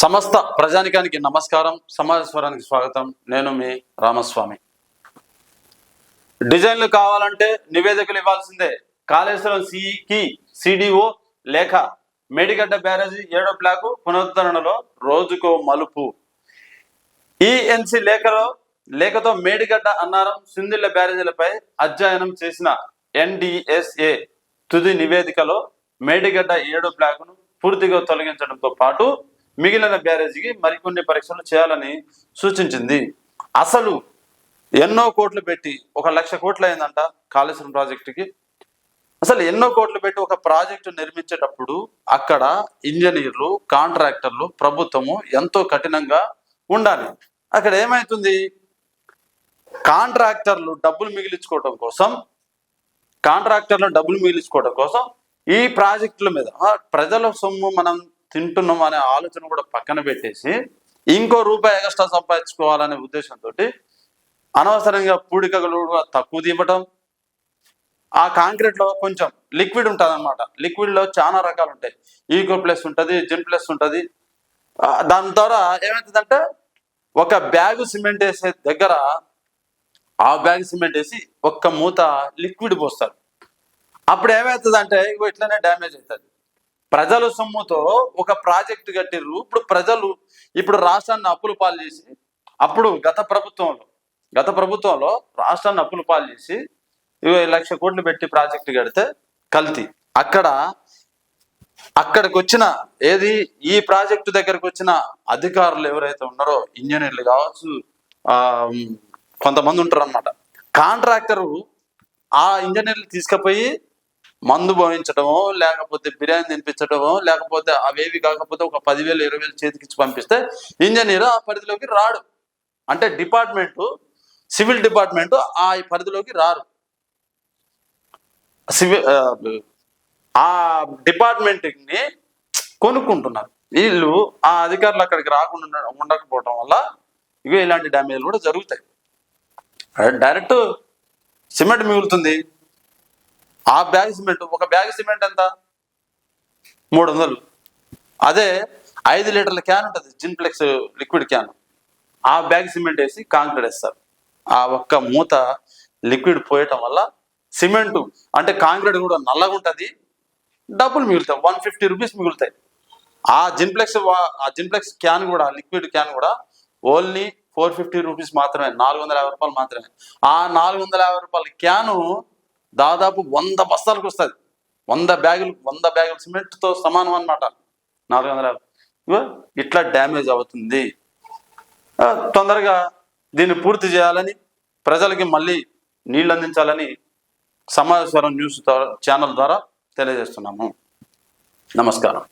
సమస్త ప్రజానికానికి నమస్కారం సమాజస్వరానికి స్వాగతం. నేను మీ రామస్వామి. డిజైన్లు కావాలంటే నివేదికలు ఇవ్వాల్సిందే. కాళేశ్వరం సిఈకి సిడిఓ లేఖ మేడిగడ్డ బ్యారేజీ ఏడో బ్లాకు పునరుద్ధరణలో రోజుకో మలుపు. ఈఎన్సి లేఖలో లేఖతో మేడిగడ్డ అన్నారం సింధిళ్ళ బ్యారేజీలపై అధ్యయనం చేసిన ఎన్డిఎస్ఏ తుది నివేదికలో మేడిగడ్డ ఏడో బ్లాకును పూర్తిగా తొలగించడంతో పాటు మిగిలిన బ్యారేజీకి మరికొన్ని పరీక్షలు చేయాలని సూచించింది. అసలు ఎన్నో కోట్లు పెట్టి ఒక లక్ష కోట్లు అయిందంట కాళేశ్వరం ప్రాజెక్టుకి. అసలు ఎన్నో కోట్లు పెట్టి ఒక ప్రాజెక్టు నిర్మించేటప్పుడు అక్కడ ఇంజనీర్లు కాంట్రాక్టర్లు ప్రభుత్వము ఎంతో కఠినంగా ఉండాలి. అక్కడ ఏమవుతుంది కాంట్రాక్టర్లు డబ్బులు మిగిలించుకోవడం కోసం కాంట్రాక్టర్లు డబ్బులు మిగిలించుకోవడం కోసం ఈ ప్రాజెక్టుల మీద ప్రజల సొమ్ము మనం తింటున్నాం అనే ఆలోచన కూడా పక్కన పెట్టేసి ఇంకో రూపాయి ఎక్స్ట్రా సంపాదించుకోవాలనే ఉద్దేశంతో అనవసరంగా పూడికలు కూడా తక్కువ తీపటం ఆ కాంక్రీట్లో కొంచెం లిక్విడ్ ఉంటుంది అనమాట లిక్విడ్లో చాలా రకాలు ఉంటాయి. ఈకో ప్లస్ ఉంటుంది జిన్ ప్లస్ ఉంటుంది. దాని ద్వారా ఏమవుతుందంటే ఒక బ్యాగ్ సిమెంట్ వేసే దగ్గర ఆ బ్యాగ్ సిమెంట్ వేసి ఒక్క మూత లిక్విడ్ పోస్తారు. అప్పుడు ఏమవుతుంది అంటే ఇగో ఇట్లనే డ్యామేజ్ అవుతుంది. ప్రజల సొమ్ముతో ఒక ప్రాజెక్ట్ కట్టిర్రు. ఇప్పుడు ప్రజలు ఇప్పుడు రాష్ట్రాన్ని అప్పులు పాలు చేసి అప్పుడు గత ప్రభుత్వంలో గత ప్రభుత్వంలో రాష్ట్రాన్ని అప్పులు పాలు చేసి లక్ష కోట్లు పెట్టి ప్రాజెక్టు కడితే కల్తీ. అక్కడ అక్కడికి వచ్చిన ఏది ఈ ప్రాజెక్టు దగ్గరకు వచ్చిన అధికారులు ఎవరైతే ఉన్నారో ఇంజనీర్లు కావచ్చు ఆ కొంతమంది ఉంటారు అనమాట కాంట్రాక్టరు ఆ ఇంజనీర్లు తీసుకుపోయి మందు పోయించడమో లేకపోతే బిర్యానీ తినిపించడమో లేకపోతే అవేవి కాకపోతే ఒక పదివేలు ఇరవై వేలు చేతికిచ్చి పంపిస్తే ఇంజనీర్ ఆ పరిధిలోకి రాడు. అంటే డిపార్ట్మెంట్ సివిల్ డిపార్ట్మెంట్ ఆ పరిధిలోకి రారు. సివిల్ ఆ డిపార్ట్మెంట్ని కొనుక్కుంటున్నారు. వీళ్ళు ఆ అధికారులు అక్కడికి రాకుండా ఉండ- ఉండకపోవడం వల్ల ఇవి ఇలాంటి డ్యామేజ్లు కూడా జరుగుతాయి. డైరెక్ట్ సిమెంట్ మిగులుతుంది. ఆ బ్యాగ్ సిమెంట్ ఒక బ్యాగ్ సిమెంట్ ఎంత? మూడు వందలు అదే ఐదు లీటర్ల క్యాన్ ఉంటుంది జిన్ప్లెక్స్ లిక్విడ్ క్యాన్. ఆ బ్యాగ్ సిమెంట్ వేసి కాంక్రీట్ వేస్తారు. ఆ ఒక్క మూత లిక్విడ్ పోయటం వల్ల సిమెంట్ అంటే కాంక్రీట్ కూడా నల్లగా ఉంటుంది డబ్బులు మిగులుతాయి వన్ ఫిఫ్టీ రూపీస్ మిగులుతాయి. ఆ జిన్ప్లెక్స్ ఆ జిన్ప్లెక్స్ క్యాన్ కూడా లిక్విడ్ క్యాన్ కూడా ఓన్లీ ఫోర్ ఫిఫ్టీ రూపీస్ మాత్రమే నాలుగు వందల యాభై రూపాయలు మాత్రమే. ఆ నాలుగు వందల యాభై రూపాయల క్యాను దాదాపు వంద బస్తాలకు వస్తుంది. వంద బ్యాగులు వంద బ్యాగులు సిమెంట్తో సమానం అన్నమాట. నాలుగు వందల యాభై. ఇట్లా డ్యామేజ్ అవుతుంది. తొందరగా దీన్ని పూర్తి చేయాలని ప్రజలకి మళ్ళీ నీళ్ళు అందించాలని సమాచారం న్యూస్ ద్వారా ఛానల్ ద్వారా తెలియజేస్తున్నాము. నమస్కారం.